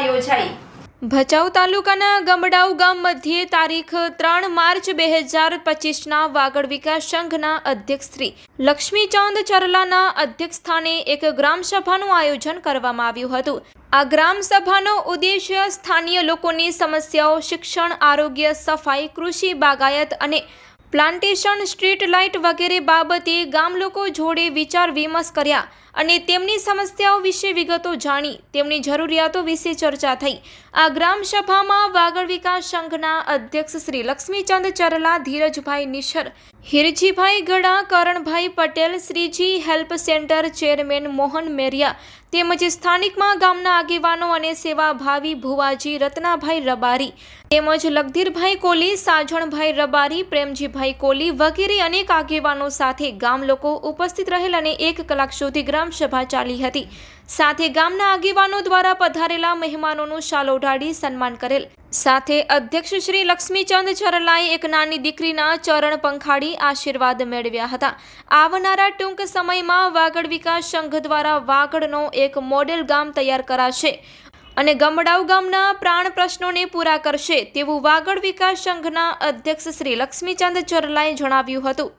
યોજાઈ. ભચાઉ તાલુકાના ગમડાઉ ગામ મધ્યે તારીખ ત્રણ માર્ચ બે હજાર પચીસના વાગડ વિકાસ સંઘના અધ્યક્ષ શ્રી લક્ષ્મીચંદ ચરલાના અધ્યક્ષસ્થાને એક ગ્રામસભાનું આયોજન કરવામાં આવ્યું હતું. આ ગ્રામસભાનો ઉદ્દેશ્ય સ્થાનીય લોકોની સમસ્યાઓ, શિક્ષણ, આરોગ્ય, સફાઈ, કૃષિ, બાગાયત અને પ્લાન્ટેશન, સ્ટ્રીટ લાઇટ વગેરે બાબતે ગામ લોકો જોડે વિચાર વિમર્શ કર્યા. અને તેમની સમસ્યાઓ વિશે વિગતો જાણી તેમની જરૂરિયાતો વિશે ચર્ચા થઈ. આ ગ્રામસભામાં વાગડ વિકાસ સંઘના અધ્યક્ષ Shri Laxmichand Charla, Dhirajbhai નિશર, Hirjibhai Gada, Karanbhai Patel, Shriji help centre chairman Mohan Meria તેમજ સ્થાનિકમાં ગામના આગેવાનો અને સેવાભાવી ભુવાજી રત્નાભાઈ રબારી તેમજ લગધીરભાઈ કોલી, સાજણભાઈ રબારી, પ્રેમજીભાઈ કોલી વગેરે અનેક આગેવાનો સાથે ગામ લોકો ઉપસ્થિત રહેલ અને એક કલાક સુધી ગ્રામસભા ચાલી હતી. સાથે ગામના આગેવાનો દ્વારા પધારેલા મહેમાનોનું શાલ ઓઢાડી સન્માન કરેલ. સાથે અધ્યક્ષ શ્રી લક્ષ્મીચંદ ચરલાએ એક નાની દીકરીના ચરણ પંખાડી આશીર્વાદ મેળવ્યા હતા. આવનારા ટૂંક સમયમાં વાગડ વિકાસ સંઘ દ્વારા વાગડનો એક મોડેલ ગામ તૈયાર કરાશે અને ગમડાવ ગામના પ્રાણ પ્રશ્નોને પૂરા કરશે તેવું વાગડ વિકાસ સંઘના અધ્યક્ષ શ્રી લક્ષ્મીચંદ ચરલાએ જણાવ્યું હતું.